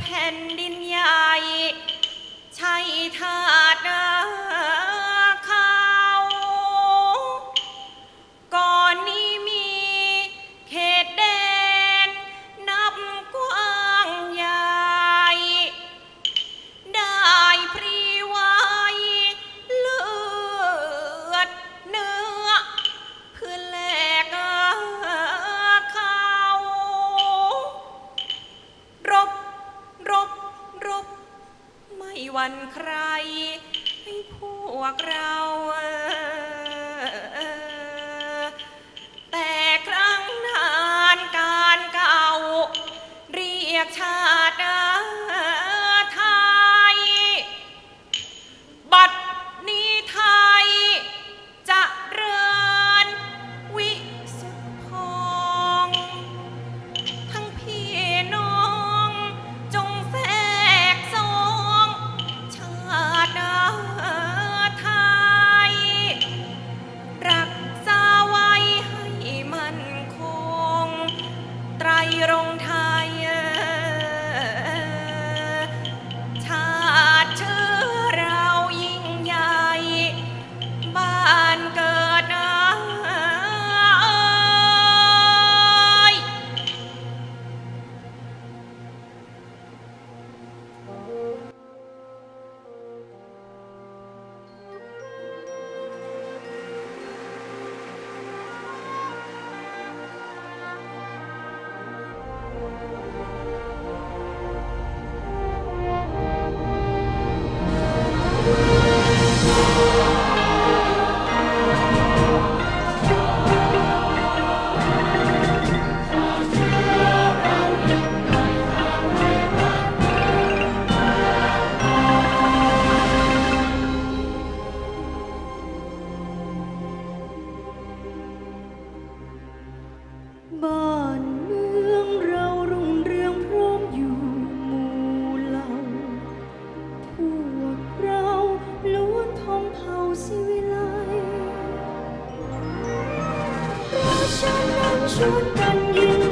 แผ่นดินใหญ่ ใช่ทย วันใครให้พวกเราแต่ครั้งนานการเก่า เรียกชา ชุดกันยืน